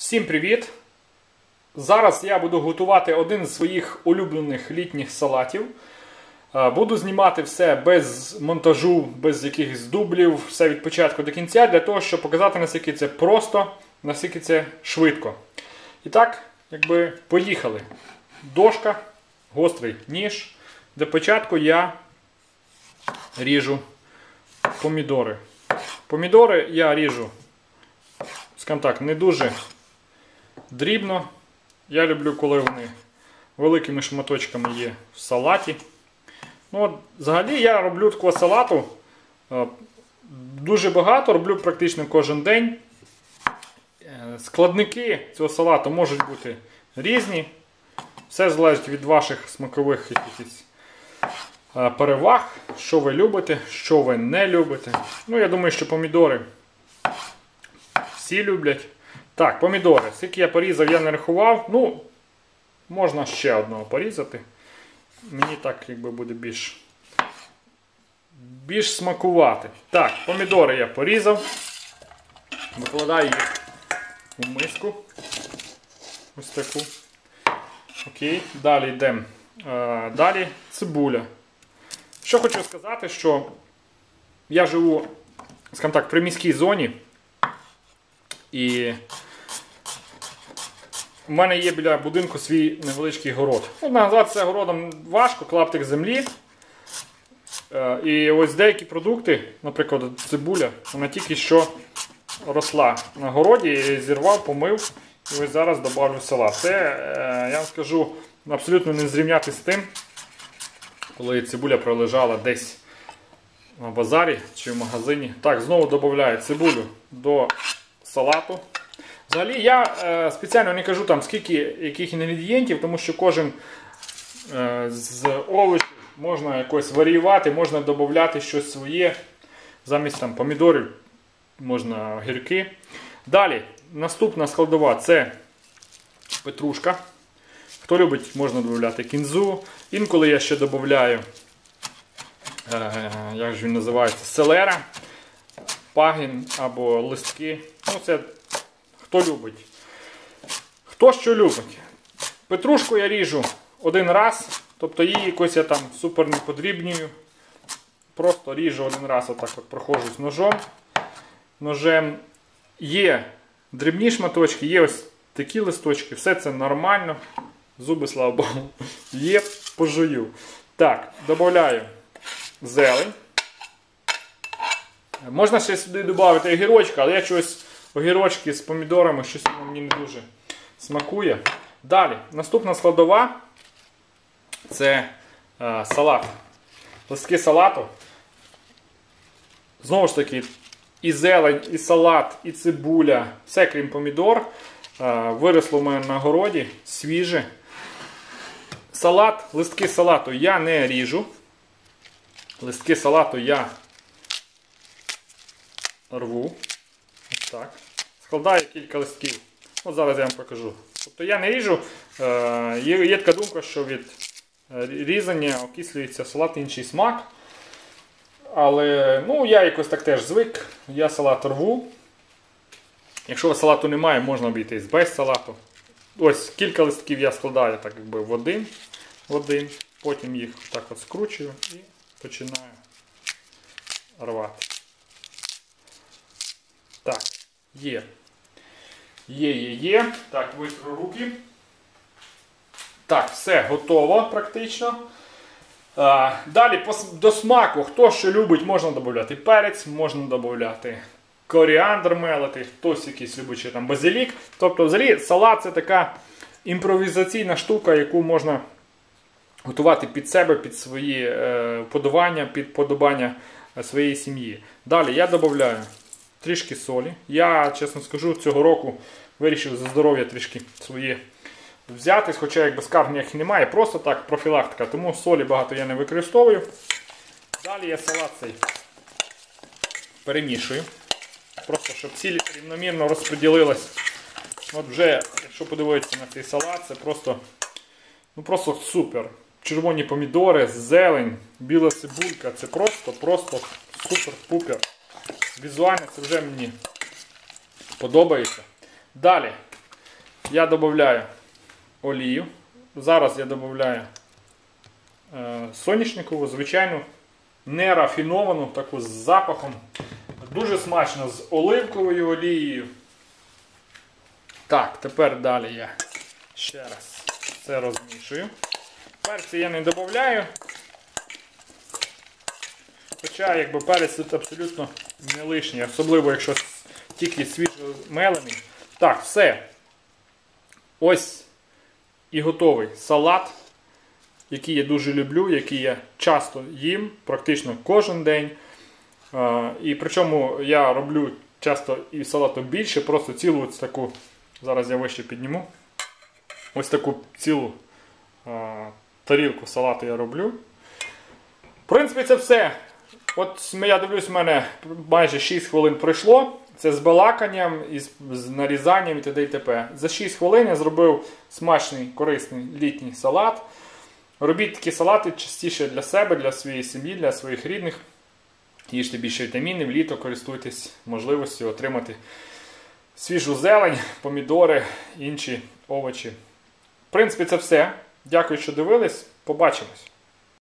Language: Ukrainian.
Всім привіт! Зараз я буду готувати один з своїх улюблених літніх салатів. Е, Буду знімати все без монтажу, без якихось дублів, все від початку до кінця, для того, щоб показати, наскільки це просто, наскільки це швидко. І так, якби поїхали. Дошка, гострий ніж. Для початку я ріжу помідори. Помідори я ріжу, скажімо так, не дуже дрібно. Я люблю, коли вони великими шматочками є в салаті. Ну, от, Взагалі я роблю такого салату е, дуже багато, роблю практично кожен день. Е, Складники цього салату можуть бути різні. Все залежить від ваших смакових якихось е, переваг, що ви любите, що ви не любите. Ну, я думаю, що помідори всі люблять. Так, помідори. Скільки я порізав, я не рахував. Ну, можна ще одного порізати. Мені так якби буде більш більш смакувати. Так, помідори я порізав. Викладаю їх у миску. Ось таку. Окей, далі йдемо. Е, Далі цибуля. Що хочу сказати, що я живу, скажімо так, в приміській зоні. І у мене є біля будинку свій невеличкий город. Ну, назвати це городом важко, клаптик землі. Е, І ось деякі продукти, наприклад, цибуля, вона тільки що росла на городі, я її зірвав, помив і ось зараз додавлю в салат. Це, е, я вам скажу, абсолютно не зрівняти з тим, коли цибуля пролежала десь на базарі чи в магазині. Так, знову додаю цибулю до салату. Взагалі я е, спеціально не кажу там скільки яких інгредієнтів, тому що кожен е, з овочів можна якось варіювати, можна додати щось своє. Замість там помідорів можна огірки. Далі, наступна складова це петрушка. Хто любить, можна додати кінзу. Інколи я ще додаю, е, як ж він називається, селера, пагін або листки. Ну, це хто любить. Хто що любить. Петрушку я ріжу один раз, тобто її якось я там супер не подрібнюю. Просто ріжу один раз, отак от проходжусь ножом. Ножем є дрібні шматочки, є ось такі листочки, все це нормально. Зуби, слава Богу, є, пожую. Так, додаю зелень. Можна ще сюди додати огірочка, але я чогось огірочки з помідорами, щось мені не дуже смакує. Далі, наступна складова це е, салат. Листки салату. Знову ж таки, і зелень, і салат, і цибуля, все крім помідор. Е, виросло в мене на городі, свіже. Салат, листки салату я не ріжу. Листки салату я рву. Так. Складаю кілька листків. От зараз я вам покажу. Тобто я не ріжу. Е, Є, є така думка, що від е, різання окислюється салат інший смак. Але ну, я якось так теж звик. Я салат рву. Якщо салату немає, можна обійтись без салату. Ось кілька листків я складаю так якби в один. В один. Потім їх так от скручую і починаю рвати. Так, є. Є, є, є. Так, витру руки. Так, все готово практично. А, далі до смаку. Хто що любить, можна додати перець, можна додати коріандр мелити, хтось якийсь любить там базилік. Тобто, взагалі, салат це така імпровізаційна штука, яку можна готувати під себе, під свої е, вподобання, під подобання своєї сім'ї. Далі я додаю трішки солі. Я, чесно скажу, цього року вирішив за здоров'я трішки своє взятись, хоча якби скарг ніяких немає, просто так профілактика, тому солі багато я не використовую. Далі я салат цей перемішую. Просто щоб сіль рівномірно розподілилась. От вже, якщо подивитися на цей салат, це просто, ну просто супер. Червоні помідори, зелень, біла цибулька. Це просто, просто супер-пупер. Візуально це вже мені подобається. Далі я додаю олію. Зараз я додаю е, соняшникову, звичайну, не рафіновану, таку з запахом. Дуже смачно з оливковою олією. Так, тепер далі я ще раз це розмішую. Перці я не додаю. Хоча якби перець тут абсолютно не лишній, особливо якщо тільки свіжо мелений. Так, все. Ось і готовий салат, який я дуже люблю, який я часто їм, практично кожен день. І причому я роблю часто і салату більше, просто цілу ось таку, зараз я вище підніму. Ось таку цілу тарілку салату я роблю. В принципі, це все. От я дивлюсь, в мене майже 6 хвилин пройшло. Це з балаканням, і з, з нарізанням і т.д. і т.п. За 6 хвилин я зробив смачний, корисний літній салат. Робіть такі салати частіше для себе, для своєї сім'ї, для своїх рідних. Їжте більше вітамінів, літо користуйтесь можливістю отримати свіжу зелень, помідори, інші овочі. В принципі, це все. Дякую, що дивились. Побачимось.